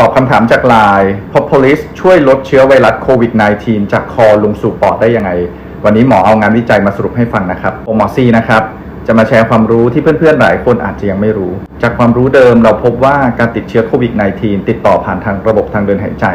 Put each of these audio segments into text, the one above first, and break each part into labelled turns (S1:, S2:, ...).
S1: ตอบคำถามจากไลน์ Propolis ช่วยลดเชื้อไวรัสโควิด -19 จากคอลงสู่ปอดได้ยังไง วันนี้หมอเอางานวิจัยมาสรุปให้ฟังนะครับผมหมอซีนะครับ จะมาแชร์ความรู้ที่เพื่อนๆ หลายคนอาจจะยังไม่รู้ จากความรู้เดิมเราพบว่าการติดเชื้อโควิด -19 ติดต่อผ่านทางระบบทางเดินหายใจ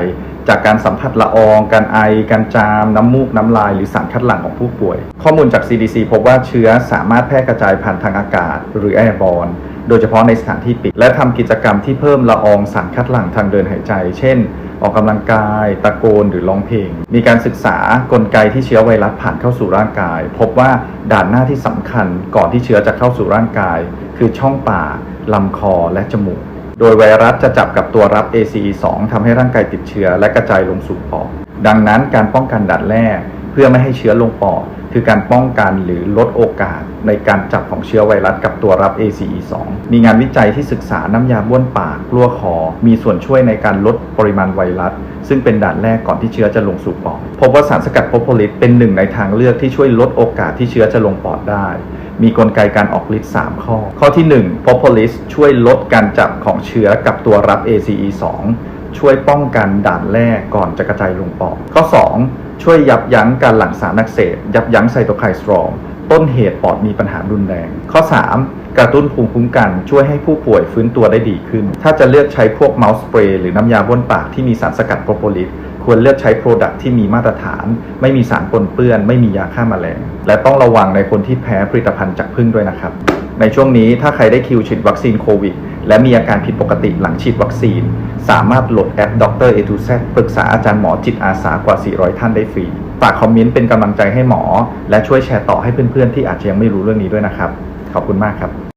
S1: จากการสัมผัสละออง การไอ การจาม น้ำมูก น้ำลาย หรือสารคัดหลั่งของผู้ป่วย ข้อมูลจาก CDC พบว่าเชื้อสามารถแพร่กระจายผ่านทางอากาศ หรือแอร์บอล โดยเฉพาะในสถานที่ปิด และทำกิจกรรมที่เพิ่มละอองสารคัดหลั่งทางเดินหายใจ เช่น ออกกำลังกาย ตะโกนหรือร้องเพลง มีการศึกษากลไกที่เชื้อไวรัสผ่านเข้าสู่ร่างกาย พบว่าด่านหน้าที่สำคัญก่อนที่เชื้อจะเข้าสู่ร่างกาย คือช่องปากลำคอและจมูกโดยไวรัสจะจับกับตัวรับ ACE2 ทำให้ร่างกายติดเชื้อและกระจายลงสู่ปอด ดังนั้นการป้องกันด่านแรก เพื่อไม่ให้เชื้อลงปอด คือการป้องกันหรือลดโอกาสในการจับของเชื้อไวรัสกับตัวรับ ACE2 มีงานวิจัยที่ศึกษาน้ำยาบ้วนปากกลัวคอ มีส่วนช่วยในการลดปริมาณไวรัส ซึ่งเป็นด่านแรกก่อนที่เชื้อจะลงสู่ปอด พบว่าสารสกัดโพโพลิสเป็นหนึ่งในทางเลือกที่ช่วยลดโอกาสที่เชื้อจะลงปอดได้ มีกลไกการออกฤทธิ์ 3 ข้อ ข้อที่ 1 Propolis ช่วยลดการจับของเชื้อกับตัวรับ ACE2 ช่วยป้องกันด่านแรกก่อนจะกระจายลงปอด ข้อ 2 ช่วยยับยั้งการหลั่งสารอักเสบยับยั้งไซโตไคน์สตรอง ต้นเหตุปอดมีปัญหารุนแรง ข้อ 3 กระตุ้นภูมิคุ้มกัน ช่วยให้ผู้ป่วยฟื้นตัวได้ดีขึ้น ถ้าจะเลือกใช้พวกเมาส์สเปรย์หรือน้ำยาบ้วนปากที่มีสารสกัดโพรโพลิสควรเลือกใช้โปรดักที่มีมาตรฐาน ไม่มีสารปนเปื้อน ไม่มียาฆ่าแมลง และต้องระวังในคนที่แพ้ผลิตภัณฑ์จากพึ่งด้วยนะครับ ในช่วงนี้ถ้าใครได้คิวฉีดวัคซีนโควิด และมีอาการผิดปกติหลังฉีดวัคซีน สามารถโหลดแอปดร A to Z ปรึกษาอาจารย์หมอจิตอาสากว่า 400 ท่านได้ฟรี ฝากคอมเมนต์เป็นกำลังใจให้หมอ และช่วยแชร์ต่อให้เพื่อนๆที่อาจจะยังไม่รู้เรื่องนี้ด้วยนะครับ ขอบคุณมากครับ